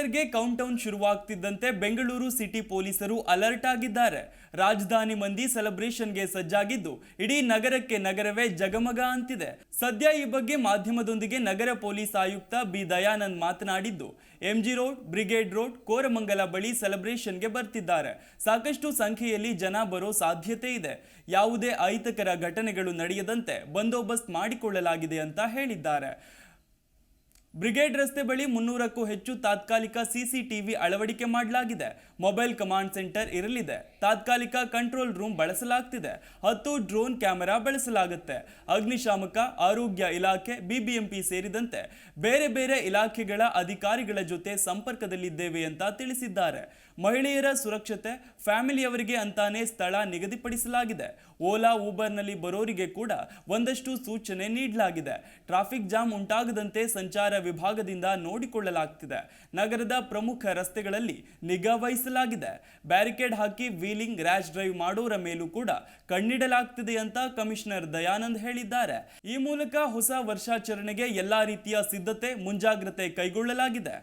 ಇಯರ್ಗೆ ಕೌಂಟೌನ್ ಶುರುವಾಗ್ತಿದ್ದಂತೆ ಬೆಂಗಳೂರು ಸಿಟಿ ಪೊಲೀಸರು ಅಲರ್ಟ್ ಆಗಿದ್ದಾರೆ. ರಾಜಧಾನಿ ಮಂದಿ ಸೆಲೆಬ್ರೇಷನ್ಗೆ ಸಜ್ಜಾಗಿದ್ದು, ಇಡೀ ನಗರಕ್ಕೆ ನಗರವೇ ಜಗಮಗ ಅಂತಿದೆ. ಸದ್ಯ ಈ ಬಗ್ಗೆ ಮಾಧ್ಯಮದೊಂದಿಗೆ ನಗರ ಪೊಲೀಸ್ ಆಯುಕ್ತ ಬಿ ದಯಾನಂದ್ ಮಾತನಾಡಿದ್ದು MG road brigade road Koramangala ಬಳಿ ಸೆಲೆಬ್ರೇಷನ್ಗೆ ಬರ್ತಿದ್ದಾರೆ. ಸಾಕಷ್ಟು ಸಂಖ್ಯೆಯಲ್ಲಿ ಜನ ಬರೋ ಸಾಧ್ಯತೆ ಇದೆ. ಯಾವುದೇ ಅಹಿತಕರ ಘಟನೆಗಳು ನಡೆಯದಂತೆ ಬಂದೋಬಸ್ತ್ ಮಾಡಿಕೊಳ್ಳಲಾಗಿದೆ ಅಂತ ಹೇಳಿದ್ದಾರೆ. ಬ್ರಿಗೇಡ್ ರಸ್ತೆ ಬಳಿ ಮುನ್ನೂರಕ್ಕೂ ಹೆಚ್ಚು ತಾತ್ಕಾಲಿಕ ಸಿಸಿಟಿವಿ ಅಳವಡಿಕೆ ಮಾಡಲಾಗಿದೆ. ಮೊಬೈಲ್ ಕಮಾಂಡ್ ಸೆಂಟರ್ ಇರಲಿದೆ. ತಾತ್ಕಾಲಿಕ ಕಂಟ್ರೋಲ್ ರೂಮ್ ಬಳಸಲಾಗ್ತಿದೆ. ಹತ್ತು ಡ್ರೋನ್ ಕ್ಯಾಮೆರಾ ಬಳಸಲಾಗುತ್ತೆ. ಅಗ್ನಿಶಾಮಕ, ಆರೋಗ್ಯ ಇಲಾಖೆ, ಬಿಬಿಎಂಪಿ ಸೇರಿದಂತೆ ಬೇರೆ ಬೇರೆ ಇಲಾಖೆಗಳ ಅಧಿಕಾರಿಗಳ ಜೊತೆ ಸಂಪರ್ಕದಲ್ಲಿದ್ದೇವೆ ಅಂತ ತಿಳಿಸಿದ್ದಾರೆ. ಮಹಿಳೆಯರ ಸುರಕ್ಷತೆ ಫ್ಯಾಮಿಲಿಯವರಿಗೆ ಅಂತಾನೆ ಸ್ಥಳ ನಿಗದಿಪಡಿಸಲಾಗಿದೆ. ಓಲಾ, ಊಬರ್ನಲ್ಲಿ ಬರೋರಿಗೆ ಕೂಡ ಒಂದಷ್ಟು ಸೂಚನೆ ನೀಡಲಾಗಿದೆ. ಟ್ರಾಫಿಕ್ ಜಾಮ್ ಉಂಟಾಗದಂತೆ ಸಂಚಾರ ವಿಭಾಗದಿಂದ ನೋಡಿಕೊಳ್ಳಲಾಗ್ತಿದೆ. ನಗರದ ಪ್ರಮುಖ ರಸ್ತೆಗಳಲ್ಲಿ ನಿಗಾ ವಹಿಸಲಾಗಿದೆ. ಬ್ಯಾರಿಕೇಡ್ ಹಾಕಿ ವೀಲಿಂಗ್, ರ್ಯಾಶ್ ಡ್ರೈವ್ ಮಾಡೋರ ಮೇಲೂ ಕೂಡ ಕಣ್ಣಿಡಲಾಗ್ತಿದೆ ಅಂತ ಕಮಿಷನರ್ ದಯಾನಂದ್ ಹೇಳಿದ್ದಾರೆ. ಈ ಮೂಲಕ ಹೊಸ ವರ್ಷಾಚರಣೆಗೆ ಎಲ್ಲಾ ರೀತಿಯ ಸಿದ್ಧತೆ, ಮುಂಜಾಗ್ರತೆ ಕೈಗೊಳ್ಳಲಾಗಿದೆ.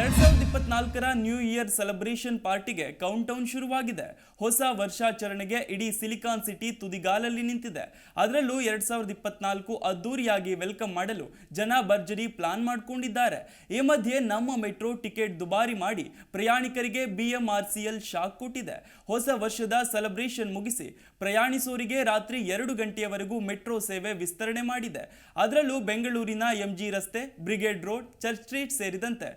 ಎರಡ್ ಸಾವಿರದ ಇಪ್ಪತ್ನಾಲ್ಕರ ನ್ಯೂ ಇಯರ್ ಸೆಲೆಬ್ರೇಷನ್ ಪಾರ್ಟಿಗೆ ಕೌಂಟೌನ್ ಶುರುವಾಗಿದೆ. ಹೊಸ ವರ್ಷಾಚರಣೆಗೆ ಇಡೀ ಸಿಲಿಕಾನ್ ಸಿಟಿ ತುದಿಗಾಲಲ್ಲಿ ನಿಂತಿದೆ. ಅದರಲ್ಲೂ ಎರಡ್ ಸಾವಿರದ ಇಪ್ಪತ್ನಾಲ್ಕು ಅದ್ದೂರಿಯಾಗಿ ವೆಲ್ಕಮ್ ಮಾಡಲು ಜನ ಭರ್ಜರಿ ಪ್ಲಾನ್ ಮಾಡಿಕೊಂಡಿದ್ದಾರೆ. ಈ ಮಧ್ಯೆ ನಮ್ಮ ಮೆಟ್ರೋ ಟಿಕೆಟ್ ದುಬಾರಿ ಮಾಡಿ ಪ್ರಯಾಣಿಕರಿಗೆ ಬಿಎಂಆರ್ಸಿಎಲ್ ಶಾಕ್ ಕೊಟ್ಟಿದೆ. ಹೊಸ ವರ್ಷದ ಸೆಲೆಬ್ರೇಷನ್ ಮುಗಿಸಿ ಪ್ರಯಾಣಿಸೋರಿಗೆ ರಾತ್ರಿ ಎರಡು ಗಂಟೆಯವರೆಗೂ ಮೆಟ್ರೋ ಸೇವೆ ವಿಸ್ತರಣೆ ಮಾಡಿದೆ. ಅದರಲ್ಲೂ ಬೆಂಗಳೂರಿನ ಎಂಜಿ ರಸ್ತೆ ಬ್ರಿಗೇಡ್ ರೋಡ್ ಚರ್ಚ್ ಸ್ಟ್ರೀಟ್ ಸೇರಿದಂತೆ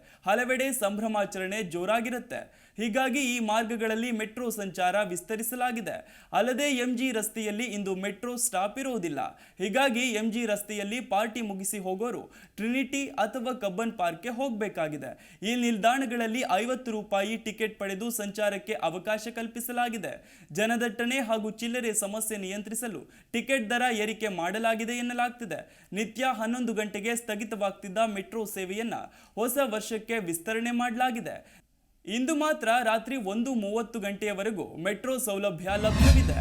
ಹಲವೆಡೆ ಸಂಭ್ರಮಾಚರಣೆ ಜೋರಾಗಿರುತ್ತೆ. ಹೀಗಾಗಿ ಈ ಮಾರ್ಗಗಳಲ್ಲಿ ಮೆಟ್ರೋ ಸಂಚಾರ ವಿಸ್ತರಿಸಲಾಗಿದೆ. ಅಲ್ಲದೆ ಎಂಜಿ ರಸ್ತೆಯಲ್ಲಿ ಇಂದು ಮೆಟ್ರೋ ಸ್ಟಾಪ್ ಇರುವುದಿಲ್ಲ. ಹೀಗಾಗಿ ಎಂಜಿ ರಸ್ತೆಯಲ್ಲಿ ಪಾರ್ಟಿ ಮುಗಿಸಿ ಹೋಗೋರು ಟ್ರಿನಿಟಿ ಅಥವಾ ಕಬ್ಬನ್ ಪಾರ್ಕ್ಗೆ ಹೋಗಬೇಕಾಗಿದೆ. ಈ ನಿಲ್ದಾಣಗಳಲ್ಲಿ ಐವತ್ತು ರೂಪಾಯಿ ಟಿಕೆಟ್ ಪಡೆದು ಸಂಚಾರಕ್ಕೆ ಅವಕಾಶ ಕಲ್ಪಿಸಲಾಗಿದೆ. ಜನದಟ್ಟಣೆ ಹಾಗೂ ಚಿಲ್ಲರೆ ಸಮಸ್ಯೆ ನಿಯಂತ್ರಿಸಲು ಟಿಕೆಟ್ ದರ ಏರಿಕೆ ಮಾಡಲಾಗಿದೆ ಎನ್ನಲಾಗ್ತಿದೆ. ನಿತ್ಯ ಹನ್ನೊಂದು ಗಂಟೆಗೆ ಸ್ಥಗಿತವಾಗ್ತಿದ್ದ ಮೆಟ್ರೋ ಸೇವೆಯನ್ನ ಹೊಸ ವರ್ಷಕ್ಕೆ ವಿಸ್ತರಣೆ ಮಾಡಲಾಗಿದೆ. ಇಂದು ಮಾತ್ರ ರಾತ್ರಿ ಒಂದು ಮೂವತ್ತು ಗಂಟೆಯವರೆಗೂ ಮೆಟ್ರೋ ಸೌಲಭ್ಯ ಲಭ್ಯವಿದೆ.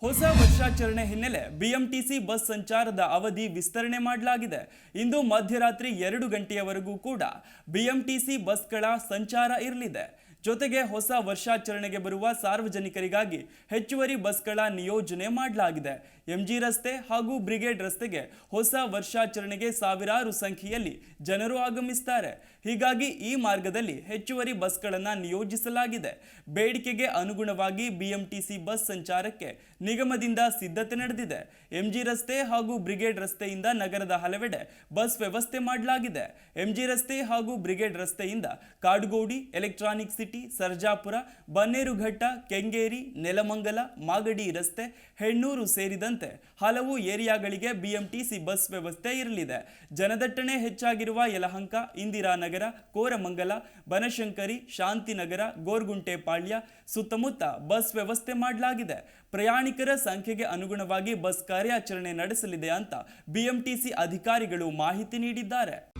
ಹೊಸ ವರ್ಷಾಚರಣೆ ಹಿನ್ನೆಲೆ ಬಿಎಂಟಿಸಿ ಬಸ್ ಸಂಚಾರದ ಅವಧಿ ವಿಸ್ತರಣೆ ಮಾಡಲಾಗಿದೆ. ಇಂದು ಮಧ್ಯರಾತ್ರಿ ಎರಡು ಗಂಟೆಯವರೆಗೂ ಕೂಡ ಬಿಎಂಟಿಸಿ ಬಸ್ಗಳ ಸಂಚಾರ ಇರಲಿದೆ. ಜೊತೆಗೆ ಹೊಸ ವರ್ಷಾಚರಣೆಗೆ ಬರುವ ಸಾರ್ವಜನಿಕರಿಗಾಗಿ ಹೆಚ್ಚುವರಿ ಬಸ್ಗಳ ನಿಯೋಜನೆ ಮಾಡಲಾಗಿದೆ. ಎಂಜಿ ರಸ್ತೆ ಹಾಗೂ ಬ್ರಿಗೇಡ್ ರಸ್ತೆಗೆ ಹೊಸ ವರ್ಷಾಚರಣೆಗೆ ಸಾವಿರಾರು ಸಂಖ್ಯೆಯಲ್ಲಿ ಜನರು ಆಗಮಿಸುತ್ತಾರೆ ಹೀಗಾಗಿ ಈ ಮಾರ್ಗದಲ್ಲಿ ಹೆಚ್ಚುವರಿ ಬಸ್ಗಳನ್ನು ನಿಯೋಜಿಸಲಾಗಿದೆ. ಬೇಡಿಕೆಗೆ ಅನುಗುಣವಾಗಿ ಬಿಎಂಟಿಸಿ ಬಸ್ ಸಂಚಾರಕ್ಕೆ ನಿಗಮದಿಂದ ಸಿದ್ಧತೆ ನಡೆದಿದೆ. ಎಂಜಿ ರಸ್ತೆ ಹಾಗೂ ಬ್ರಿಗೇಡ್ ರಸ್ತೆಯಿಂದ ನಗರದ ಹಲವೆಡೆ ಬಸ್ ವ್ಯವಸ್ಥೆ ಮಾಡಲಾಗಿದೆ. ಎಂಜಿ ರಸ್ತೆ ಹಾಗೂ ಬ್ರಿಗೇಡ್ ರಸ್ತೆಯಿಂದ ಕಾಡುಗೋಡಿ, ಎಲೆಕ್ಟ್ರಾನಿಕ್ ಸಿಟಿ ಸರ್ಜಾಪುರ, ಬನ್ನೇರುಘಟ್ಟ, ಕೆಂಗೇರಿ, ನೆಲಮಂಗಲ, ಮಾಗಡಿ ರಸ್ತೆ, ಹೆಣ್ಣೂರು ಸೇರಿದಂತೆ ಹಲವು ಏರಿಯಾಗಳಿಗೆ ಬಿಎಂಟಿಸಿ ಬಸ್ ವ್ಯವಸ್ಥೆ ಇರಲಿದೆ. ಜನದಟ್ಟಣೆ ಹೆಚ್ಚಾಗಿರುವ ಯಲಹಂಕ, ಇಂದಿರಾನಗರ, ಕೋರಮಂಗಲ, ಬನಶಂಕರಿ, ಶಾಂತಿನಗರ, ಗೋರ್ಗುಂಟೆ ಪಾಳ್ಯ ಸುತ್ತಮುತ್ತ ಬಸ್ ವ್ಯವಸ್ಥೆ ಮಾಡಲಾಗಿದೆ. ಪ್ರಯಾಣಿಕರ ಸಂಖ್ಯೆಗೆ ಅನುಗುಣವಾಗಿ ಬಸ್ ಕಾರ್ಯಾಚರಣೆ ನಡೆಸಲಿದೆ ಅಂತ ಬಿಎಂಟಿಸಿ ಅಧಿಕಾರಿಗಳು ಮಾಹಿತಿ ನೀಡಿದ್ದಾರೆ.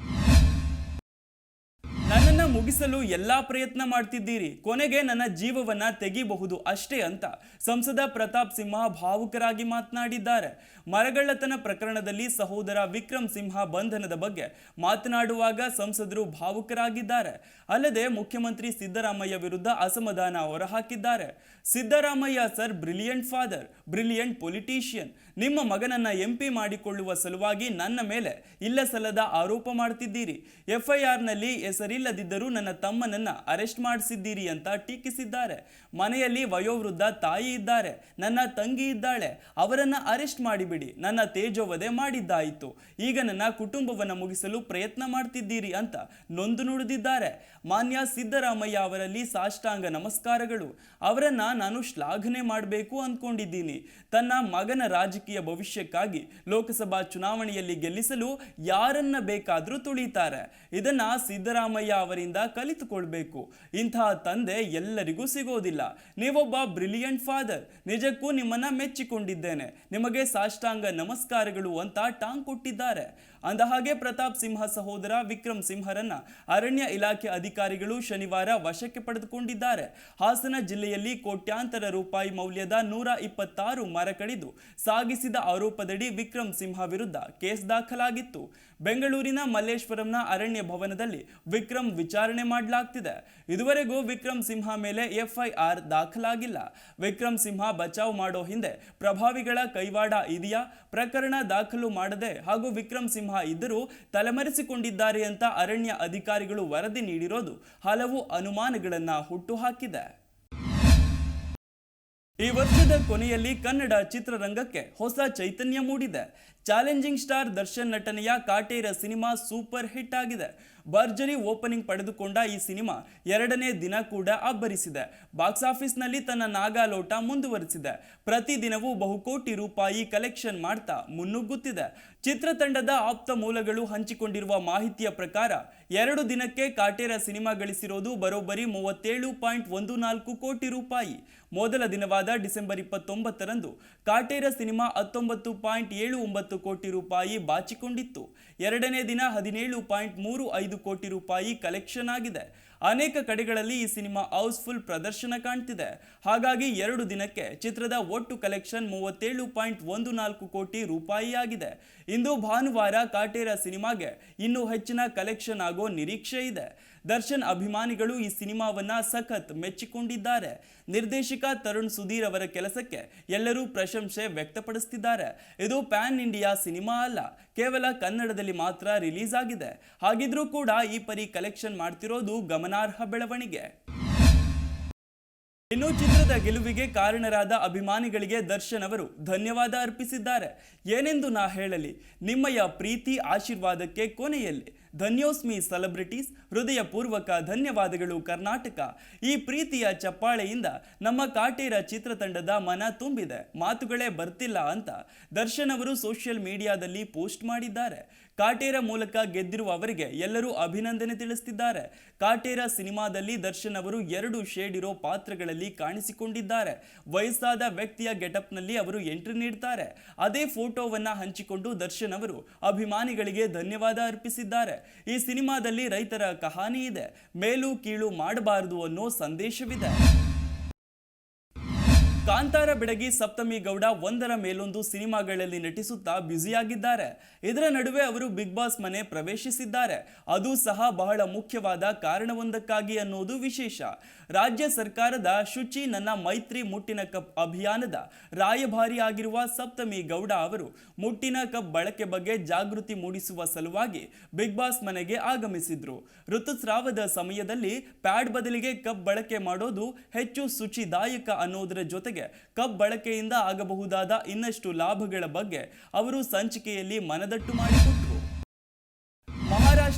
ನನ್ನನ್ನ ಮುಗಿಸಲು ಎಲ್ಲಾ ಪ್ರಯತ್ನ ಮಾಡ್ತಿದ್ದೀರಿ. ಕೊನೆಗೆ ನನ್ನ ಜೀವವನ್ನ ತೆಗಿಬಹುದು ಅಷ್ಟೇ ಅಂತ ಸಂಸದ ಪ್ರತಾಪ್ ಸಿಂಹ ಭಾವುಕರಾಗಿ ಮಾತನಾಡಿದ್ದಾರೆ. ಮರಗಳ್ಳತನ ಪ್ರಕರಣದಲ್ಲಿ ಸಹೋದರ ವಿಕ್ರಮ್ ಸಿಂಹ ಬಂಧನದ ಬಗ್ಗೆ ಮಾತನಾಡುವಾಗ ಸಂಸದರು ಭಾವುಕರಾಗಿದ್ದಾರೆ. ಅಲ್ಲದೆ ಮುಖ್ಯಮಂತ್ರಿ ಸಿದ್ದರಾಮಯ್ಯ ವಿರುದ್ಧ ಅಸಮಾಧಾನ ಹೊರಹಾಕಿದ್ದಾರೆ. Siddaramaiah sir, brilliant father, brilliant politician ನಿಮ್ಮ ಮಗನನ್ನ ಎಂಪಿ ಮಾಡಿಕೊಳ್ಳುವ ಸಲುವಾಗಿ ನನ್ನ ಮೇಲೆ ಇಲ್ಲ ಸಲ್ಲದ ಆರೋಪ ಮಾಡ್ತಿದ್ದೀರಿ. ಎಫ್ಐಆರ್ನಲ್ಲಿ ಹೆಸರಿಲ್ಲದಿದ್ದರೂ ನನ್ನ ತಮ್ಮನನ್ನ ಅರೆಸ್ಟ್ ಮಾಡಿಸಿದ್ದೀರಿ ಅಂತ ಟೀಕಿಸಿದ್ದಾರೆ. ಮನೆಯಲ್ಲಿ ವಯೋವೃದ್ಧ ತಾಯಿ ಇದ್ದಾರೆ. ನನ್ನ ತಂಗಿ ಇದ್ದಾಳೆ. ಅವರನ್ನ ಅರೆಸ್ಟ್ ಮಾಡಿಬಿಡಿ. ನನ್ನ ತೇಜೋವಧೆ ಮಾಡಿದ್ದಾಯಿತು. ಈಗ ನನ್ನ ಕುಟುಂಬವನ್ನು ಮುಗಿಸಲು ಪ್ರಯತ್ನ ಮಾಡ್ತಿದ್ದೀರಿ ಅಂತ ನೊಂದು ನುಡಿದಿದ್ದಾರೆ. ಮಾನ್ಯ ಸಿದ್ದರಾಮಯ್ಯ ಅವರಲ್ಲಿ ಸಾಷ್ಟಾಂಗ ನಮಸ್ಕಾರಗಳು. ಅವರನ್ನ ನಾನು ಶ್ಲಾಘನೆ ಮಾಡಬೇಕು ಅಂದ್ಕೊಂಡಿದ್ದೀನಿ. ತನ್ನ ಮಗನ ರಾಜಕೀಯ ಭವಿಷ್ಯಕ್ಕಾಗಿ ಲೋಕಸಭಾ ಚುನಾವಣೆಯಲ್ಲಿ ಗೆಲ್ಲಿಸಲು ಯಾರನ್ನ ಬೇಕಾದರೂ ತುಳಿತಾರೆ. ಇದನ್ನ ಸಿದ್ದರಾಮಯ್ಯ ಅವರಿಂದ ಕಲಿತುಕೊಳ್ಬೇಕು. ಇಂತಹ ತಂದೆ ಎಲ್ಲರಿಗೂ ಸಿಗೋದಿಲ್ಲ. ನೀವೊಬ್ಬ ಬ್ರಿಲಿಯಂಟ್ ಫಾದರ್ ನಿಜಕ್ಕೂ ನಿಮ್ಮನ್ನ ಮೆಚ್ಚಿಕೊಂಡಿದ್ದೇನೆ. ನಿಮಗೆ ಸಾಷ್ಟಾಂಗ ನಮಸ್ಕಾರಗಳು ಅಂತ ಟಾಂಗ್ ಕೊಟ್ಟಿದ್ದಾರೆ. ಅಂದಹಾಗೆ ಪ್ರತಾಪ್ ಸಿಂಹ ಸಹೋದರ ವಿಕ್ರಮ್ ಸಿಂಹರನ್ನ ಅರಣ್ಯ ಇಲಾಖೆ ಅಧಿಕಾರಿಗಳು ಶನಿವಾರ ವಶಕ್ಕೆ ಪಡೆದುಕೊಂಡಿದ್ದಾರೆ. ಹಾಸನ ಜಿಲ್ಲೆಯಲ್ಲಿ ಕೋಟ್ಯಾಂತರ ರೂಪಾಯಿ ಮೌಲ್ಯದ ನೂರ ಇಪ್ಪತ್ತಾರು ಮರ ಕಡಿದು ಸಾಗಿಸಿದ ಆರೋಪದಡಿ ವಿಕ್ರಮ್ ಸಿಂಹ ವಿರುದ್ಧ ಕೇಸ್ ದಾಖಲಾಗಿತ್ತು. ಬೆಂಗಳೂರಿನ ಮಲ್ಲೇಶ್ವರಂನ ಅರಣ್ಯ ಭವನದಲ್ಲಿ ವಿಕ್ರಮ್ ವಿಚಾರಣೆ ಮಾಡಲಾಗ್ತಿದೆ. ಇದುವರೆಗೂ ವಿಕ್ರಮ್ ಸಿಂಹ ಮೇಲೆ ಎಫ್ಐಆರ್ ದಾಖಲಾಗಿಲ್ಲ. ವಿಕ್ರಮ್ ಸಿಂಹ ಬಚಾವ್ ಮಾಡೋ ಹಿಂದೆ ಪ್ರಭಾವಿಗಳ ಕೈವಾಡ ಇದೆಯಾ? ಪ್ರಕರಣ ದಾಖಲು ಮಾಡದೆ ಹಾಗೂ ವಿಕ್ರಮ್ ಸಿಂಹ ಇದ್ದರೂ ತಲೆಮರೆಸಿಕೊಂಡಿದ್ದಾರೆ ಅಂತ ಅರಣ್ಯ ಅಧಿಕಾರಿಗಳು ವರದಿ ನೀಡಿರೋದು ಹಲವು ಅನುಮಾನಗಳನ್ನು ಹುಟ್ಟುಹಾಕಿದೆ ಈ ವರ್ಷದ ಕೊನೆಯಲ್ಲಿ ಕನ್ನಡ ಚಿತ್ರರಂಗಕ್ಕೆ ಹೊಸ ಚೈತನ್ಯ ಮೂಡಿದೆ. ಚಾಲೆಂಜಿಂಗ್ ಸ್ಟಾರ್ ದರ್ಶನ್ ನಟನೆಯ ಕಾಟೇರ ಸಿನಿಮಾ ಸೂಪರ್ ಹಿಟ್ ಆಗಿದೆ. ಭರ್ಜರಿ ಓಪನಿಂಗ್ ಪಡೆದುಕೊಂಡ ಈ ಸಿನಿಮಾ ಎರಡನೇ ದಿನ ಕೂಡ ಅಬ್ಬರಿಸಿದೆ. ಬಾಕ್ಸ್ ಆಫೀಸ್ನಲ್ಲಿ ತನ್ನ ನಾಗಾಲೋಟ ಮುಂದುವರಿಸಿದೆ. ಪ್ರತಿದಿನವೂ ಬಹುಕೋಟಿ ರೂಪಾಯಿ ಕಲೆಕ್ಷನ್ ಮಾಡ್ತಾ ಮುನ್ನುಗ್ಗುತ್ತಿದೆ. ಚಿತ್ರತಂಡದ ಆಪ್ತ ಮೂಲಗಳು ಹಂಚಿಕೊಂಡಿರುವ ಮಾಹಿತಿಯ ಪ್ರಕಾರ, ಎರಡು ದಿನಕ್ಕೆ ಕಾಟೇರ ಸಿನಿಮಾ ಗಳಿಸಿರೋದು ಬರೋಬ್ಬರಿ ಮೂವತ್ತೇಳು ಪಾಯಿಂಟ್ ಒಂದು ನಾಲ್ಕು ಕೋಟಿ ರೂಪಾಯಿ. ಮೊದಲ ದಿನವಾದ ಡಿಸೆಂಬರ್ ಇಪ್ಪತ್ತೊಂಬತ್ತರಂದು ಕಾಟೇರ ಸಿನಿಮಾ ಹತ್ತೊಂಬತ್ತು ಪಾಯಿಂಟ್ ಏಳು ಒಂಬತ್ತು ಕೋಟಿ ರೂಪಾಯಿ ಬಾಚಿಕೊಂಡಿತ್ತು. ಎರಡನೇ ದಿನ ಹದಿನೇಳು ಪಾಯಿಂಟ್ ಮೂರು ಐದು ಕೋಟಿ ರೂಪಾಯಿ ಕಲೆಕ್ಷನ್ ಆಗಿದೆ. ಅನೇಕ ಕಡೆಗಳಲ್ಲಿ ಈ ಸಿನಿಮಾ ಹೌಸ್ಫುಲ್ ಪ್ರದರ್ಶನ ಕಾಣ್ತಿದೆ. ಹಾಗಾಗಿ ಎರಡು ದಿನಕ್ಕೆ ಚಿತ್ರದ ಒಟ್ಟು ಕಲೆಕ್ಷನ್ ಮೂವತ್ತೇಳು ಪಾಯಿಂಟ್ ಒಂದು ನಾಲ್ಕು ಕೋಟಿ ರೂಪಾಯಿ ಆಗಿದೆ ಇಂದು ಭಾನುವಾರ ಕಾಟೇರ ಸಿನಿಮಾಗೆ ಇನ್ನೂ ಹೆಚ್ಚಿನ ಕಲೆಕ್ಷನ್ ಆಗೋ ನಿರೀಕ್ಷೆ ಇದೆ. ದರ್ಶನ್ ಅಭಿಮಾನಿಗಳು ಈ ಸಿನಿಮಾವನ್ನ ಸಖತ್ ಮೆಚ್ಚಿಕೊಂಡಿದ್ದಾರೆ. ನಿರ್ದೇಶಕ ತರುಣ್ ಸುಧೀರ್ ಅವರ ಕೆಲಸಕ್ಕೆ ಎಲ್ಲರೂ ಪ್ರಶಂಸೆ ವ್ಯಕ್ತಪಡಿಸುತ್ತಿದ್ದಾರೆ ಇದು ಪ್ಯಾನ್ ಇಂಡಿಯಾ ಸಿನಿಮಾ ಅಲ್ಲ, ಕೇವಲ ಕನ್ನಡದಲ್ಲಿ ಮಾತ್ರ ರಿಲೀಸ್ ಆಗಿದೆ. ಹಾಗಿದ್ರೂ ಕೂಡ ಈ ಪರಿ ಕಲೆಕ್ಷನ್ ಮಾಡ್ತಿರೋದು ಗಮನಾರ್ಹ ಬೆಳವಣಿಗೆ. ಇನ್ನು ಚಿತ್ರದ ಗೆಲುವಿಗೆ ಕಾರಣರಾದ ಅಭಿಮಾನಿಗಳಿಗೆ ದರ್ಶನ್ ಅವರು ಧನ್ಯವಾದ ಅರ್ಪಿಸಿದ್ದಾರೆ. ಏನೆಂದು ನಾ ಹೇಳಲಿ? ನಿಮ್ಮಯ ಪ್ರೀತಿ ಆಶೀರ್ವಾದಕ್ಕೆ ಕೊನೆಯಲ್ಲಿ ಧನ್ಯೋಸ್ಮಿ ಸೆಲೆಬ್ರಿಟೀಸ್, ಹೃದಯಪೂರ್ವಕ ಧನ್ಯವಾದಗಳು ಕರ್ನಾಟಕ. ಈ ಪ್ರೀತಿಯ ಚಪ್ಪಾಳೆಯಿಂದ ನಮ್ಮ ಕಾಟೇರ ಚಿತ್ರತಂಡದ ಮನ ತುಂಬಿದೆ. ಮಾತುಗಳೇ ಬರ್ತಿಲ್ಲ ಅಂತ ದರ್ಶನ್ ಅವರು ಸೋಷಿಯಲ್ ಮೀಡಿಯಾದಲ್ಲಿ ಪೋಸ್ಟ್ ಮಾಡಿದ್ದಾರೆ. ಕಾಟೇರ ಮೂಲಕ ಗೆದ್ದಿರುವ ಅವರಿಗೆ ಎಲ್ಲರೂ ಅಭಿನಂದನೆ ತಿಳಿಸುತ್ತಿದ್ದಾರೆ ಕಾಟೇರ ಸಿನಿಮಾದಲ್ಲಿ ದರ್ಶನ್ ಅವರು ಎರಡು ಶೇಡ್ ಇರೋ ಪಾತ್ರಗಳಲ್ಲಿ ಕಾಣಿಸಿಕೊಂಡಿದ್ದಾರೆ. ವಯಸ್ಸಾದ ವ್ಯಕ್ತಿಯ ಗೆಟಪ್ನಲ್ಲಿ ಅವರು ಎಂಟ್ರಿ ನೀಡ್ತಾರೆ. ಅದೇ ಫೋಟೋವನ್ನ ಹಂಚಿಕೊಂಡು ದರ್ಶನ್ ಅವರು ಅಭಿಮಾನಿಗಳಿಗೆ ಧನ್ಯವಾದ ಅರ್ಪಿಸಿದ್ದಾರೆ. ಈ ಸಿನಿಮಾದಲ್ಲಿ ರೈತರ ಕಹಾನಿ ಇದೆ. ಮೇಲು ಕೀಳು ಮಾಡಬಾರದು ಅನ್ನೋ ಸಂದೇಶವಿದೆ. ಕಾಂತಾರ ಬೆಡಗಿ ಸಪ್ತಮಿ ಗೌಡ ಒಂದರ ಮೇಲೊಂದು ಸಿನಿಮಾಗಳಲ್ಲಿ ನಟಿಸುತ್ತಾ ಬ್ಯುಸಿಯಾಗಿದ್ದಾರೆ. ಇದರ ನಡುವೆ ಅವರು ಬಿಗ್ ಬಾಸ್ ಮನೆ ಪ್ರವೇಶಿಸಿದ್ದಾರೆ. ಅದು ಸಹ ಬಹಳ ಮುಖ್ಯವಾದ ಕಾರಣವೊಂದಕ್ಕಾಗಿ ಅನ್ನೋದು ವಿಶೇಷ. ರಾಜ್ಯ ಸರ್ಕಾರದ ಶುಚಿ ನನ್ನ ಮೈತ್ರಿ ಮುಟ್ಟಿನ ಕಪ್ ಅಭಿಯಾನದ ರಾಯಭಾರಿ ಆಗಿರುವ ಸಪ್ತಮಿ ಗೌಡ ಅವರು ಮುಟ್ಟಿನ ಕಪ್ ಬಳಕೆ ಬಗ್ಗೆ ಜಾಗೃತಿ ಮೂಡಿಸುವ ಸಲುವಾಗಿ ಬಿಗ್ ಬಾಸ್ ಮನೆಗೆ ಆಗಮಿಸಿದ್ರು. ಋತುಸ್ರಾವದ ಸಮಯದಲ್ಲಿ ಪ್ಯಾಡ್ ಬದಲಿಗೆ ಕಪ್ ಬಳಕೆ ಮಾಡೋದು ಹೆಚ್ಚು ಶುಚಿದಾಯಕ ಅನ್ನೋದರ ಜೊತೆಗೆ ಕಪ್ ಬಳಕೆಯಿಂದ ಆಗಬಹುದಾದ ಇನ್ನಷ್ಟು ಲಾಭಗಳ ಬಗ್ಗೆ ಅವರು ಸಂಚಿಕೆಯಲ್ಲಿ ಮನದಟ್ಟು ಮಾಡಿಕೊಟ್ರು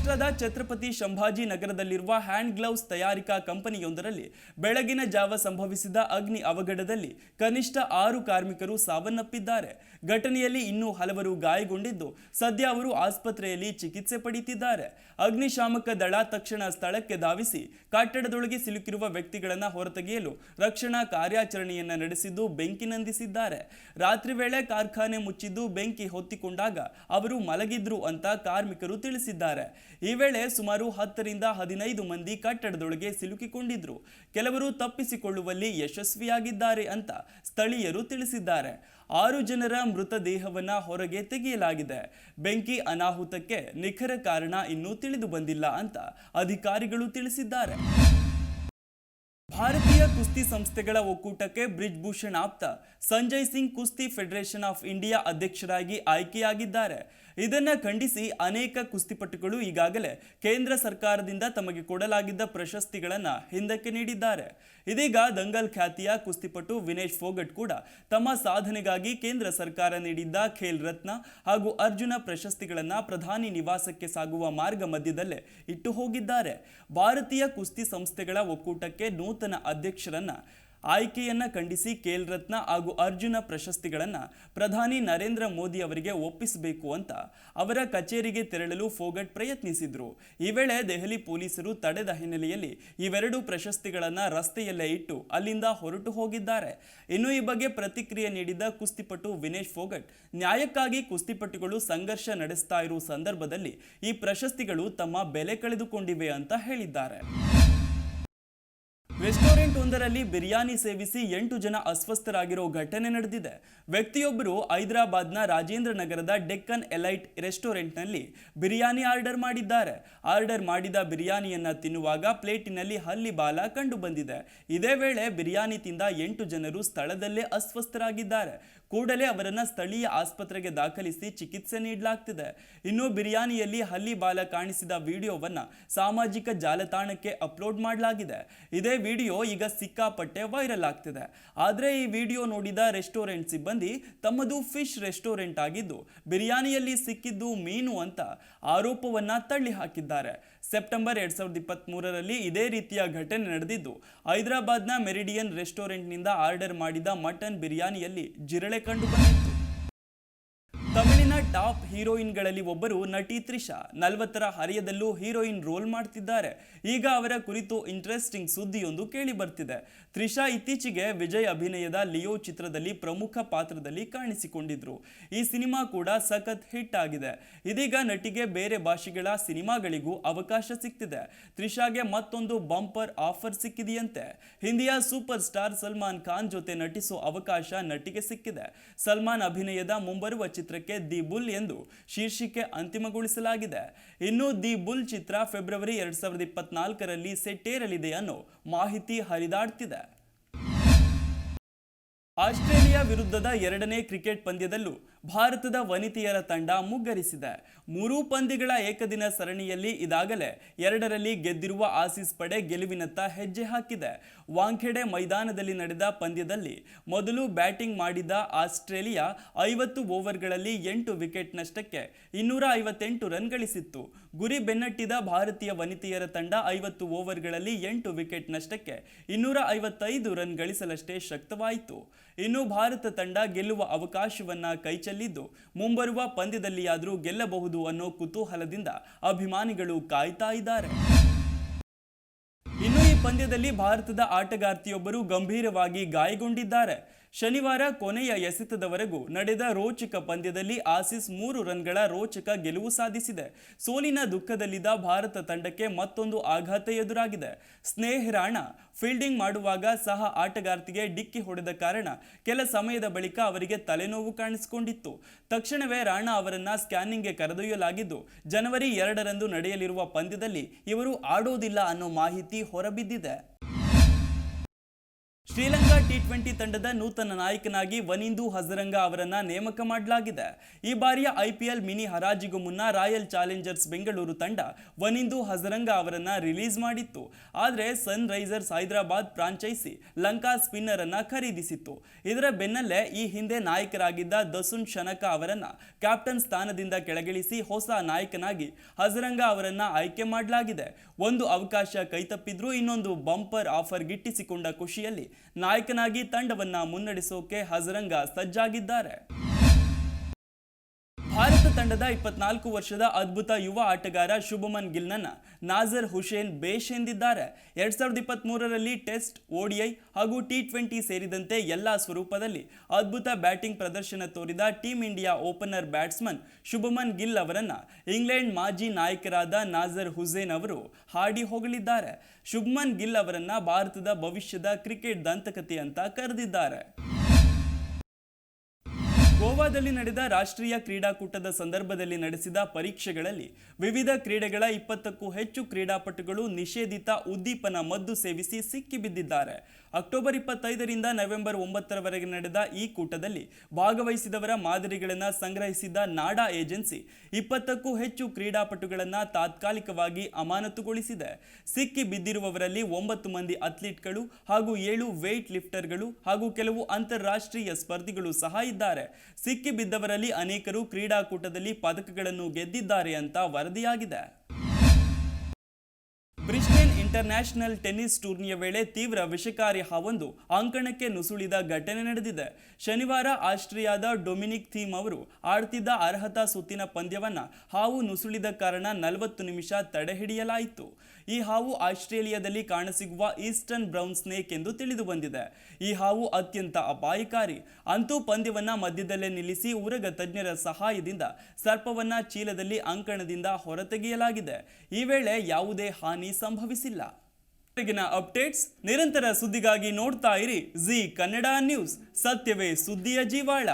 ಮಹಾರಾಷ್ಟ್ರದ ಛತ್ರಪತಿ ಸಂಭಾಜಿ ನಗರದಲ್ಲಿರುವ ಹ್ಯಾಂಡ್ ಗ್ಲೌಸ್ ತಯಾರಿಕಾ ಕಂಪನಿಯೊಂದರಲ್ಲಿ ಬೆಳಗಿನ ಜಾವ ಸಂಭವಿಸಿದ ಅಗ್ನಿ ಅವಘಡದಲ್ಲಿ ಕನಿಷ್ಠ ಆರು ಕಾರ್ಮಿಕರು ಸಾವನ್ನಪ್ಪಿದ್ದಾರೆ. ಘಟನೆಯಲ್ಲಿ ಇನ್ನೂ ಹಲವರು ಗಾಯಗೊಂಡಿದ್ದು, ಸದ್ಯ ಅವರು ಆಸ್ಪತ್ರೆಯಲ್ಲಿ ಚಿಕಿತ್ಸೆ ಪಡೆಯುತ್ತಿದ್ದಾರೆ ಅಗ್ನಿಶಾಮಕ ದಳ ತಕ್ಷಣ ಸ್ಥಳಕ್ಕೆ ಧಾವಿಸಿ, ಕಟ್ಟಡದೊಳಗೆ ಸಿಲುಕಿರುವ ವ್ಯಕ್ತಿಗಳನ್ನು ಹೊರತೆಗೆಯಲು ರಕ್ಷಣಾ ಕಾರ್ಯಾಚರಣೆಯನ್ನ ನಡೆಸಿದ್ದು ಬೆಂಕಿ ನಂದಿಸಿದ್ದಾರೆ. ರಾತ್ರಿ ವೇಳೆ ಕಾರ್ಖಾನೆ ಮುಚ್ಚಿದ್ದು ಬೆಂಕಿ ಹೊತ್ತಿಕೊಂಡಾಗ ಅವರು ಮಲಗಿದ್ರು ಅಂತ ಕಾರ್ಮಿಕರು ತಿಳಿಸಿದ್ದಾರೆ. ಈ ವೇಳೆ ಸುಮಾರು ಹತ್ತರಿಂದ ಹದಿನೈದು ಮಂದಿ ಕಟ್ಟಡದೊಳಗೆ ಸಿಲುಕಿಕೊಂಡಿದ್ರು. ಕೆಲವರು ತಪ್ಪಿಸಿಕೊಳ್ಳುವಲ್ಲಿ ಯಶಸ್ವಿಯಾಗಿದ್ದಾರೆ ಅಂತ ಸ್ಥಳೀಯರು ತಿಳಿಸಿದ್ದಾರೆ. ಆರು ಜನರ ಮೃತದೇಹವನ್ನ ಹೊರಗೆ ತೆಗೆಯಲಾಗಿದೆ. ಬೆಂಕಿ ಅನಾಹುತಕ್ಕೆ ನಿಖರ ಕಾರಣ ಇನ್ನೂ ತಿಳಿದು ಬಂದಿಲ್ಲ ಅಂತ ಅಧಿಕಾರಿಗಳು ತಿಳಿಸಿದ್ದಾರೆ. ಭಾರತೀಯ ಕುಸ್ತಿ ಸಂಸ್ಥೆಗಳ ಒಕ್ಕೂಟಕ್ಕೆ ಬ್ರಿಜ್ ಭೂಷಣ್ ಆಪ್ತ ಸಂಜಯ್ ಸಿಂಗ್ ಕುಸ್ತಿ ಫೆಡರೇಷನ್ ಆಫ್ ಇಂಡಿಯಾ ಅಧ್ಯಕ್ಷರಾಗಿ ಆಯ್ಕೆಯಾಗಿದ್ದಾರೆ. ಇದನ್ನ ಖಂಡಿಸಿ ಅನೇಕ ಕುಸ್ತಿಪಟುಗಳು ಈಗಾಗಲೇ ಕೇಂದ್ರ ಸರ್ಕಾರದಿಂದ ತಮಗೆ ಕೊಡಲಾಗಿದ್ದ ಪ್ರಶಸ್ತಿಗಳನ್ನ ಹಿಂದಕ್ಕೆ ನೀಡಿದ್ದಾರೆ. ಇದೀಗ ದಂಗಲ್ ಖ್ಯಾತಿಯ ಕುಸ್ತಿಪಟು ವಿನೇಶ್ ಫೋಗಟ್ ಕೂಡ ತಮ್ಮ ಸಾಧನೆಗಾಗಿ ಕೇಂದ್ರ ಸರ್ಕಾರ ನೀಡಿದ್ದ ಖೇಲ್ ರತ್ನ ಹಾಗೂ ಅರ್ಜುನ ಪ್ರಶಸ್ತಿಗಳನ್ನ ಪ್ರಧಾನಿ ನಿವಾಸಕ್ಕೆ ಸಾಗುವ ಮಾರ್ಗ ಮಧ್ಯದಲ್ಲೇ ಇಟ್ಟು ಹೋಗಿದ್ದಾರೆ. ಭಾರತೀಯ ಕುಸ್ತಿ ಸಂಸ್ಥೆಗಳ ಒಕ್ಕೂಟಕ್ಕೆ ನೂತನ ಅಧ್ಯಕ್ಷರನ್ನ ಆಯ್ಕೆಯನ್ನ ಖಂಡಿಸಿ ಖೇಲ್ ರತ್ನ ಹಾಗೂ ಅರ್ಜುನ ಪ್ರಶಸ್ತಿಗಳನ್ನು ಪ್ರಧಾನಿ ನರೇಂದ್ರ ಮೋದಿ ಅವರಿಗೆ ಒಪ್ಪಿಸಬೇಕು ಅಂತ ಅವರ ಕಚೇರಿಗೆ ತೆರಳಲು ಫೋಗಟ್ ಪ್ರಯತ್ನಿಸಿದ್ರು. ಈ ವೇಳೆ ದೆಹಲಿ ಪೊಲೀಸರು ತಡೆದ ಹಿನ್ನೆಲೆಯಲ್ಲಿ ಇವೆರಡು ಪ್ರಶಸ್ತಿಗಳನ್ನು ರಸ್ತೆಯಲ್ಲೇ ಇಟ್ಟು ಅಲ್ಲಿಂದ ಹೊರಟು ಹೋಗಿದ್ದಾರೆ. ಇನ್ನು ಈ ಬಗ್ಗೆ ಪ್ರತಿಕ್ರಿಯೆ ನೀಡಿದ ಕುಸ್ತಿಪಟು ವಿನೇಶ್ ಫೋಗಟ್, ನ್ಯಾಯಕ್ಕಾಗಿ ಕುಸ್ತಿಪಟುಗಳು ಸಂಘರ್ಷ ನಡೆಸ್ತಾ ಇರುವ ಸಂದರ್ಭದಲ್ಲಿ ಈ ಪ್ರಶಸ್ತಿಗಳು ತಮ್ಮ ಬೆಲೆ ಕಳೆದುಕೊಂಡಿವೆ ಅಂತ ಹೇಳಿದ್ದಾರೆ. ರೆಸ್ಟೋರೆಂಟ್ ಒಂದರಲ್ಲಿ ಬಿರಿಯಾನಿ ಸೇವಿಸಿ ಎಂಟು ಜನ ಅಸ್ವಸ್ಥರಾಗಿರೋ ಘಟನೆ ನಡೆದಿದೆ. ವ್ಯಕ್ತಿಯೊಬ್ಬರು ಹೈದರಾಬಾದ್ನ ರಾಜೇಂದ್ರ ನಗರದ ಡೆಕ್ಕನ್ ಎಲೈಟ್ ರೆಸ್ಟೋರೆಂಟ್ನಲ್ಲಿ ಬಿರಿಯಾನಿ ಆರ್ಡರ್ ಮಾಡಿದ್ದಾರೆ. ಆರ್ಡರ್ ಮಾಡಿದ ಬಿರಿಯಾನಿಯನ್ನು ತಿನ್ನುವಾಗ ಪ್ಲೇಟಿನಲ್ಲಿ ಹಲ್ಲಿ ಬಾಲ ಕಂಡು ಬಂದಿದೆ ಇದೇ ವೇಳೆ ಬಿರಿಯಾನಿ ತಿಂದ ಎಂಟು ಜನರು ಸ್ಥಳದಲ್ಲೇ ಅಸ್ವಸ್ಥರಾಗಿದ್ದಾರೆ. ಕೂಡಲೇ ಅವರನ್ನು ಸ್ಥಳೀಯ ಆಸ್ಪತ್ರೆಗೆ ದಾಖಲಿಸಿ ಚಿಕಿತ್ಸೆ ನೀಡಲಾಗ್ತಿದೆ. ಇನ್ನು ಬಿರಿಯಾನಿಯಲ್ಲಿ ಹಲ್ಲಿ ಬಾಲ ಕಾಣಿಸಿದ ವಿಡಿಯೋವನ್ನು ಸಾಮಾಜಿಕ ಜಾಲತಾಣಕ್ಕೆ ಅಪ್ಲೋಡ್ ಮಾಡಲಾಗಿದೆ. ಇದೇ ವಿಡಿಯೋ ಈಗ ಸಿಕ್ಕಾಪಟ್ಟೆ ವೈರಲ್ ಆಗ್ತಿದೆ. ಆದರೆ ಈ ವಿಡಿಯೋ ನೋಡಿದ ರೆಸ್ಟೋರೆಂಟ್ ಸಿಬ್ಬಂದಿ ತಮ್ಮದು ಫಿಶ್ ರೆಸ್ಟೋರೆಂಟ್ ಆಗಿದ್ದು, ಬಿರಿಯಾನಿಯಲ್ಲಿ ಸಿಕ್ಕಿದ್ದು ಮೀನು ಅಂತ ಆರೋಪವನ್ನು ತಳ್ಳಿ ಹಾಕಿದ್ದಾರೆ ಸೆಪ್ಟೆಂಬರ್ ಎರಡ್ ಸಾವಿರದ ಇಪ್ಪತ್ತ್ ಮೂರರಲ್ಲಿ ಇದೇ ರೀತಿಯ ಘಟನೆ ನಡೆದಿದ್ದು, ಹೈದರಾಬಾದ್ನ ಮೆರಿಡಿಯನ್ ರೆಸ್ಟೋರೆಂಟ್ನಿಂದ ಆರ್ಡರ್ ಮಾಡಿದ ಮಟನ್ ಬಿರಿಯಾನಿಯಲ್ಲಿ ಜಿರಳೆ ಕಂಡು ಬಂದಿತ್ತು. ತಮಿಳಿನ ಟಾಪ್ ಹೀರೋಯಿನ್ಗಳಲ್ಲಿ ಒಬ್ಬರು ನಟಿ ತ್ರಿಷಾ. ನಲವತ್ತರ ಹರಿಯದಲ್ಲೂ ಹೀರೋಯಿನ್ ರೋಲ್ ಮಾಡ್ತಿದ್ದಾರೆ. ಈಗ ಅವರ ಕುರಿತು ಇಂಟ್ರೆಸ್ಟಿಂಗ್ ಸುದ್ದಿಯೊಂದು ಕೇಳಿ ಬರ್ತಿದೆ ತ್ರಿಷಾ ಇತ್ತೀಚೆಗೆ ವಿಜಯ್ ಅಭಿನಯದ ಲಿಯೋ ಚಿತ್ರದಲ್ಲಿ ಪ್ರಮುಖ ಪಾತ್ರದಲ್ಲಿ ಕಾಣಿಸಿಕೊಂಡಿದ್ರು. ಈ ಸಿನಿಮಾ ಕೂಡ ಸಖತ್ ಹಿಟ್ ಆಗಿದೆ. ಇದೀಗ ನಟಿಗೆ ಬೇರೆ ಭಾಷೆಗಳ ಸಿನಿಮಾಗಳಿಗೂ ಅವಕಾಶ ಸಿಗ್ತಿದೆ ತ್ರಿಷಾಗೆ ಮತ್ತೊಂದು ಬಂಪರ್ ಆಫರ್ ಸಿಕ್ಕಿದೆಯಂತೆ. ಹಿಂದಿಯ ಸೂಪರ್ ಸ್ಟಾರ್ ಸಲ್ಮಾನ್ ಖಾನ್ ಜೊತೆ ನಟಿಸೋ ಅವಕಾಶ ನಟಿಗೆ ಸಿಕ್ಕಿದೆ. ಸಲ್ಮಾನ್ ಅಭಿನಯದ ಮುಂಬರುವ ಚಿತ್ರಕ್ಕೆ ದಿ ಬುಲ್ ಎಂದು ಶೀರ್ಷಿಕೆ ಅಂತಿಮಗೊಳಿಸಲಾಗಿದೆ. ಇನ್ನು ದಿ ಬುಲ್ ಚಿತ್ರ ಫೆಬ್ರವರಿ ಎರಡ್ ಸಾವಿರದ ಇಪ್ಪತ್ನಾಲ್ಕರಲ್ಲಿ ಸೆಟ್ಟೇರಲಿದೆ ಅನ್ನೋ ಮಾಹಿತಿ ಹರಿದಾಡ್ತಿದೆ. ಆಸ್ಟ್ರೇಲಿಯಾ ವಿರುದ್ಧದ ಎರಡನೇ ಕ್ರಿಕೆಟ್ ಪಂದ್ಯದಲ್ಲೂ ಭಾರತದ ವನಿತೆಯರ ತಂಡ ಮುಗ್ಗರಿಸಿದೆ. ಮೂರೂ ಪಂದ್ಯಗಳ ಏಕದಿನ ಸರಣಿಯಲ್ಲಿ ಇದಾಗಲೇ ಎರಡರಲ್ಲಿ ಗೆದ್ದಿರುವ ಆಸೀಸ್ ಪಡೆ ಗೆಲುವಿನತ್ತ ಹೆಜ್ಜೆ ಹಾಕಿದೆ. ವಾಂಖೆಡೆ ಮೈದಾನದಲ್ಲಿ ನಡೆದ ಪಂದ್ಯದಲ್ಲಿ ಮೊದಲು ಬ್ಯಾಟಿಂಗ್ ಮಾಡಿದ ಆಸ್ಟ್ರೇಲಿಯಾ ಐವತ್ತು ಓವರ್ಗಳಲ್ಲಿ ಎಂಟು ವಿಕೆಟ್ ನಷ್ಟಕ್ಕೆ ಇನ್ನೂರ ಐವತ್ತೆಂಟು ರನ್ ಗಳಿಸಿತ್ತು. ಗುರಿ ಬೆನ್ನಟ್ಟಿದ ಭಾರತೀಯ ವನಿತೆಯರ ತಂಡ ಐವತ್ತು ಓವರ್ಗಳಲ್ಲಿ ಎಂಟು ವಿಕೆಟ್ ನಷ್ಟಕ್ಕೆ ಇನ್ನೂರ ಐವತ್ತೈದು ರನ್ ಗಳಿಸಲಷ್ಟೇ ಶಕ್ತವಾಯಿತು. ಇನ್ನು ಭಾರತ ತಂಡ ಗೆಲ್ಲುವ ಅವಕಾಶವನ್ನ ಕೈಚೆಲ್ಲಿದ್ದು, ಮುಂಬರುವ ಪಂದ್ಯದಲ್ಲಿಯಾದರೂ ಗೆಲ್ಲಬಹುದು ಅನ್ನೋ ಕುತೂಹಲದಿಂದ ಅಭಿಮಾನಿಗಳು ಕಾಯ್ತಾ ಇದ್ದಾರೆ. ಇನ್ನು ಈ ಪಂದ್ಯದಲ್ಲಿ ಭಾರತದ ಆಟಗಾರ್ತಿಯೊಬ್ಬರು ಗಂಭೀರವಾಗಿ ಗಾಯಗೊಂಡಿದ್ದಾರೆ. ಶನಿವಾರ ಕೊನೆಯ ಎಸೆತದವರೆಗೂ ನಡೆದ ರೋಚಕ ಪಂದ್ಯದಲ್ಲಿ ಆಸಿಸ್ ಮೂರು ರನ್ಗಳ ರೋಚಕ ಗೆಲುವು ಸಾಧಿಸಿದೆ. ಸೋಲಿನ ದುಃಖದಲ್ಲಿದ್ದ ಭಾರತ ತಂಡಕ್ಕೆ ಮತ್ತೊಂದು ಆಘಾತ ಎದುರಾಗಿದೆ. ಸ್ನೇಹ್ ರಾಣಾ ಫೀಲ್ಡಿಂಗ್ ಮಾಡುವಾಗ ಸಹ ಆಟಗಾರ್ತಿಗೆ ಡಿಕ್ಕಿ ಹೊಡೆದ ಕಾರಣ ಕೆಲ ಸಮಯದ ಬಳಿಕ ಅವರಿಗೆ ತಲೆನೋವು ಕಾಣಿಸಿಕೊಂಡಿತ್ತು. ತಕ್ಷಣವೇ ರಾಣಾ ಅವರನ್ನ ಸ್ಕ್ಯಾನಿಂಗ್ಗೆ ಕರೆದೊಯ್ಯಲಾಗಿದ್ದು, ಜನವರಿ ಎರಡರಂದು ನಡೆಯಲಿರುವ ಪಂದ್ಯದಲ್ಲಿ ಇವರು ಆಡೋದಿಲ್ಲ ಅನ್ನೋ ಮಾಹಿತಿ ಹೊರಬಿದ್ದಿದೆ. ಶ್ರೀಲಂಕಾ ಟಿ ಟ್ವೆಂಟಿ ತಂಡದ ನೂತನ ನಾಯಕನಾಗಿ ವನಿಂದು ಹಜರಂಗ ಅವರನ್ನ ನೇಮಕ ಮಾಡಲಾಗಿದೆ. ಈ ಬಾರಿಯ ಐಪಿಎಲ್ ಮಿನಿ ಹರಾಜಿಗೂ ಮುನ್ನ ರಾಯಲ್ ಚಾಲೆಂಜರ್ಸ್ ಬೆಂಗಳೂರು ತಂಡ ವನಿಂದು ಹಜರಂಗ ಅವರನ್ನ ರಿಲೀಸ್ ಮಾಡಿತ್ತು. ಆದರೆ Sunrisers Hyderabad franchise Lanka spinner ಅನ್ನ ಖರೀದಿಸಿತ್ತು. ಇದರ ಬೆನ್ನಲ್ಲೇ ಈ ಹಿಂದೆ ನಾಯಕರಾಗಿದ್ದ ದಸುನ್ ಶನಕ ಅವರನ್ನ ಕ್ಯಾಪ್ಟನ್ ಸ್ಥಾನದಿಂದ ಕೆಳಗಿಳಿಸಿ ಹೊಸ ನಾಯಕನಾಗಿ ಹಜರಂಗ ಅವರನ್ನ ಆಯ್ಕೆ ಮಾಡಲಾಗಿದೆ. ಒಂದು ಅವಕಾಶ ಕೈತಪ್ಪಿದ್ರೂ ಇನ್ನೊಂದು ಬಂಪರ್ ಆಫರ್ ಗಿಟ್ಟಿಸಿಕೊಂಡ ಖುಷಿಯಲ್ಲಿ ನಾಯಕನಾಗಿ ತಂಡವನ್ನ ಮುನ್ನಡೆಸೋಕೆ ಹಜರಂಗ ಸಜ್ಜಾಗಿದ್ದಾರೆ. ಭಾರತ ತಂಡದ ಇಪ್ಪತ್ನಾಲ್ಕು ವರ್ಷದ ಅದ್ಭುತ ಯುವ ಆಟಗಾರ ಶುಭಮನ್ ಗಿಲ್ನನ್ನ ನಾಜರ್ ಹುಸೇನ್ ಬೇಷ್ ಎಂದಿದ್ದಾರೆ. ಎರಡ್ ಸಾವಿರದ ಇಪ್ಪತ್ತ್ ಮೂರರಲ್ಲಿ ಟೆಸ್ಟ್ ಓಡಿಐ ಹಾಗೂ ಟಿ ಟ್ವೆಂಟಿ ಸೇರಿದಂತೆ ಎಲ್ಲ ಸ್ವರೂಪದಲ್ಲಿ ಅದ್ಭುತ ಬ್ಯಾಟಿಂಗ್ ಪ್ರದರ್ಶನ ತೋರಿದ team India opener batsman Shubman Gill ಅವರನ್ನು ಇಂಗ್ಲೆಂಡ್ ಮಾಜಿ ನಾಯಕರಾದ ನಾಜರ್ ಹುಸೇನ್ ಅವರು ಹಾಡಿ ಹೊಗಳಿದ್ದಾರೆ. ಶುಭಮನ್ ಗಿಲ್ ಅವರನ್ನು ಭಾರತದ ಭವಿಷ್ಯದ ಕ್ರಿಕೆಟ್ ದಂತಕಥೆ ಅಂತ ಕರೆದಿದ್ದಾರೆ. ಗೋವಾದಲ್ಲಿ ನಡೆದ ರಾಷ್ಟ್ರೀಯ ಕ್ರೀಡಾಕೂಟದ ಸಂದರ್ಭದಲ್ಲಿ ನಡೆಸಿದ ಪರೀಕ್ಷೆಗಳಲ್ಲಿ ವಿವಿಧ ಕ್ರೀಡೆಗಳ ಇಪ್ಪತ್ತಕ್ಕೂ ಹೆಚ್ಚು ಕ್ರೀಡಾಪಟುಗಳು ನಿಷೇಧಿತ ಉದ್ದೀಪನ ಮದ್ದು ಸೇವಿಸಿ ಸಿಕ್ಕಿಬಿದ್ದಿದ್ದಾರೆ. ಅಕ್ಟೋಬರ್ ಇಪ್ಪತ್ತೈದರಿಂದ ನವೆಂಬರ್ ಒಂಬತ್ತರವರೆಗೆ ನಡೆದ ಈ ಕೂಟದಲ್ಲಿ ಭಾಗವಹಿಸಿದವರ ಮಾದರಿಗಳನ್ನು ಸಂಗ್ರಹಿಸಿದ ನಾಡಾ ಏಜೆನ್ಸಿ ಇಪ್ಪತ್ತಕ್ಕೂ ಹೆಚ್ಚು ಕ್ರೀಡಾಪಟುಗಳನ್ನು ತಾತ್ಕಾಲಿಕವಾಗಿ ಅಮಾನತುಗೊಳಿಸಿದೆ. ಸಿಕ್ಕಿ ಬಿದ್ದಿರುವವರಲ್ಲಿ ಒಂಬತ್ತು ಮಂದಿ ಅಥ್ಲೀಟ್ಗಳು ಹಾಗೂ ಏಳು ವೇಟ್ ಲಿಫ್ಟರ್ಗಳು ಹಾಗೂ ಕೆಲವು ಅಂತಾರಾಷ್ಟ್ರೀಯ ಸ್ಪರ್ಧಿಗಳು ಸಹ ಇದ್ದಾರೆ. ಸಿಕ್ಕಿ ಬಿದ್ದವರಲ್ಲಿ ಅನೇಕರು ಕ್ರೀಡಾಕೂಟದಲ್ಲಿ ಪದಕಗಳನ್ನು ಗೆದ್ದಿದ್ದಾರೆ ಅಂತ ವರದಿಯಾಗಿದೆ. ಬ್ರಿಸ್ಟೇನ್ ಇಂಟರ್ನ್ಯಾಷನಲ್ ಟೆನ್ನಿಸ್ ಟೂರ್ನಿಯ ವೇಳೆ ತೀವ್ರ ವಿಷಕಾರಿ ಹಾವೊಂದು ಅಂಕಣಕ್ಕೆ ನುಸುಳಿದ ಘಟನೆ ನಡೆದಿದೆ. ಶನಿವಾರ ಆಸ್ಟ್ರಿಯಾದ ಡೊಮಿನಿಕ್ ಥೀಮ್ ಅವರು ಆಡ್ತಿದ್ದ ಅರ್ಹತಾ ಸುತ್ತಿನ ಪಂದ್ಯವನ್ನ ಹಾವು ನುಸುಳಿದ ಕಾರಣ ನಲವತ್ತು ನಿಮಿಷ ತಡೆಹಿಡಿಯಲಾಯಿತು. ಈ ಹಾವು ಆಸ್ಟ್ರೇಲಿಯಾದಲ್ಲಿ ಕಾಣಸಿಗುವ ಈಸ್ಟರ್ನ್ ಬ್ರೌನ್ ಸ್ನೇಕ್ ಎಂದು ತಿಳಿದು ಬಂದಿದೆ. ಈ ಹಾವು ಅತ್ಯಂತ ಅಪಾಯಕಾರಿ. ಅಂತೂ ಪಂದ್ಯವನ್ನ ಮಧ್ಯದಲ್ಲೇ ನಿಲ್ಲಿಸಿ ಉರಗ ತಜ್ಞರ ಸಹಾಯದಿಂದ ಸರ್ಪವನ್ನ ಚೀಲದಲ್ಲಿ ಅಂಕಣದಿಂದ ಹೊರತೆಗೆಯಲಾಗಿದೆ. ಈ ವೇಳೆ ಯಾವುದೇ ಹಾನಿ ಸಂಭವಿಸಿಲ್ಲ. ಅಪ್ಡೇಟ್ಸ್ ನಿರಂತರ ಸುದ್ದಿಗಾಗಿ ನೋಡ್ತಾ ಇರಿ ಜಿ ಕನ್ನಡ ನ್ಯೂಸ್. ಸತ್ಯವೇ ಸುದ್ದಿಯ ಜೀವಾಳ.